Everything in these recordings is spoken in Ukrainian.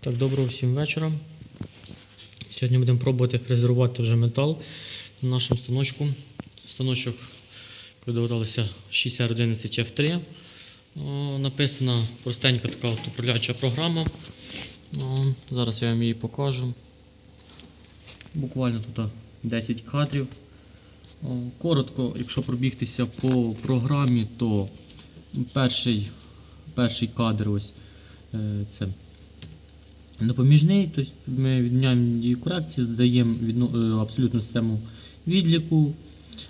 Так, доброго всім вечора. Сьогодні будемо пробувати фрезерувати вже метал на нашому станочку. Станочок приготувалися 6011 F3. Написана простенька така от управляюча програма. Зараз я вам її покажу. Буквально тут 10 кадрів. Коротко, якщо пробігтися по програмі, то перший, перший кадр ось е, це допоміжний, тобто ми відміняємо дію корекції, додаємо відно- е, абсолютну систему відліку.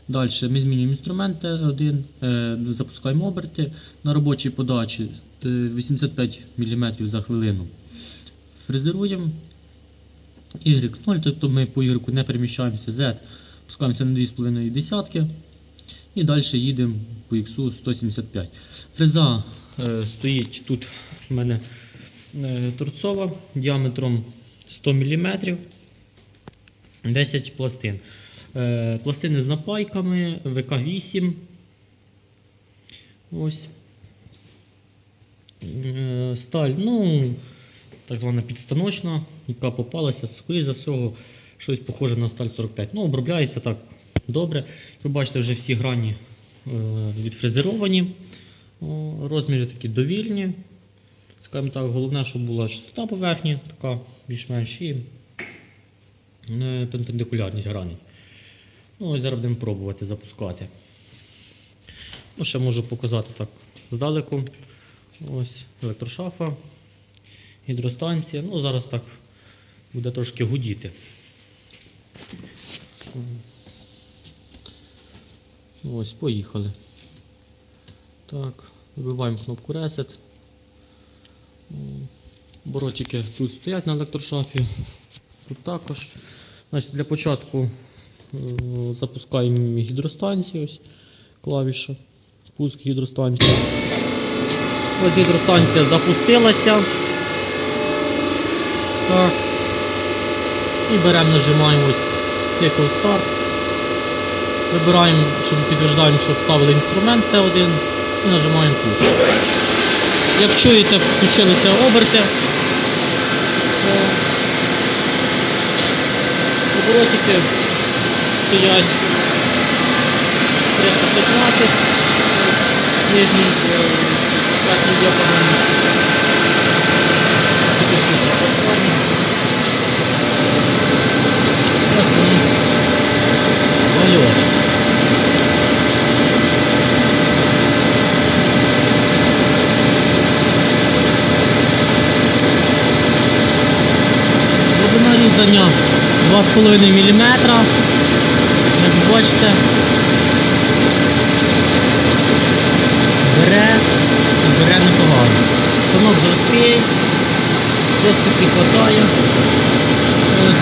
Далі ми змінюємо інструменти один, е, запускаємо оберти на робочій подачі е, 85 мм за хвилину. Фрезеруємо Y0, тобто ми по Y не переміщаємося, Z пускаємося на 2,5 десятки і далі їдемо по X 175. Фреза е, стоїть тут в мене е, торцова діаметром 100 мм, 10 пластин. Е, Пластини з напайками, ВК8. Ось. Е, Сталь, ну, так звана підстаночна, яка попалася, скоріш за всього, щось похоже на сталь 45. Ну, обробляється так добре. Ви бачите, вже всі грані е, відфрезеровані. Розміри такі довільні. Скажімо так, головне, щоб була чистота поверхні, така більш-менш і е, перпендикулярність грані. Ну, ось зараз будемо пробувати запускати. Ну, ще можу показати так здалеку. Ось електрошафа, гідростанція. Ну, зараз так буде трошки гудіти. Ось, поїхали. Так, вибиваємо кнопку Reset. Боротики тут стоять на електрошафі. Тут також. Значить, для початку е, запускаємо гідростанцію. Ось клавіша. Пуск гідростанції. Ось гідростанція запустилася. Так. І беремо, нажимаємо ось цикл старт. Вибираємо, щоб підтверджуємо, що вставили інструмент Т1 і нажимаємо пуск. Як чуєте, включилися оберти. Оборотики стоять 315, нижній е, верхній діапазон. 2,5 мм. Як бачите, бере, бере непогано. Санок жорсткий, жорсткості хватає. Ось.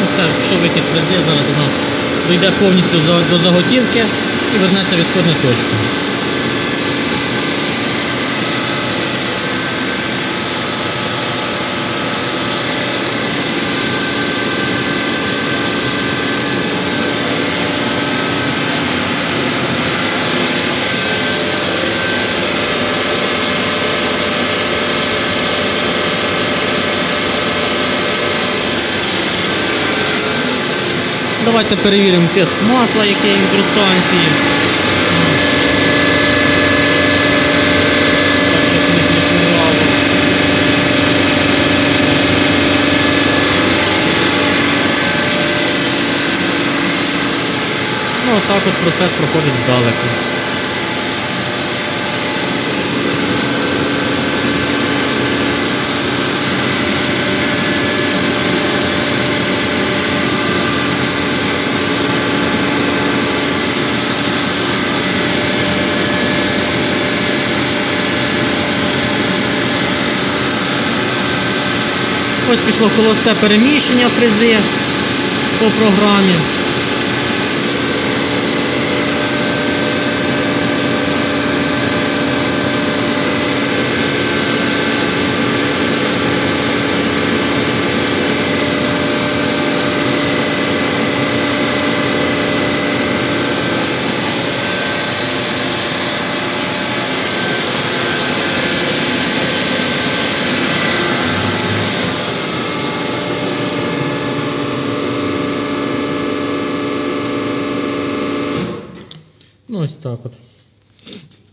Ну все, пішов вихід фрези, зараз вона дойде повністю до заготівки і вернеться в ісходну точку. Давайте перевіримо тиск масла, який в щоб не фільтрувало. Ну, отак от процес проходить здалеку. Ось пішло холосте переміщення фрези по програмі. Ось так от.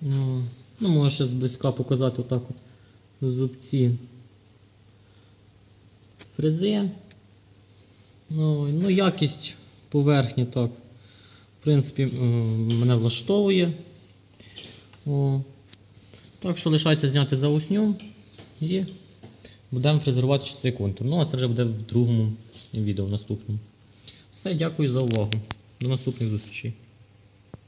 Ну, ну можу ще зблизька показати отак от зубці фрези. Ну, ну якість поверхні так. В принципі, мене влаштовує. О. Так що лишається зняти заусню і будемо фрезерувати чистий контур. Ну, а це вже буде в другому відео, в наступному. Все, дякую за увагу. До наступних зустрічей.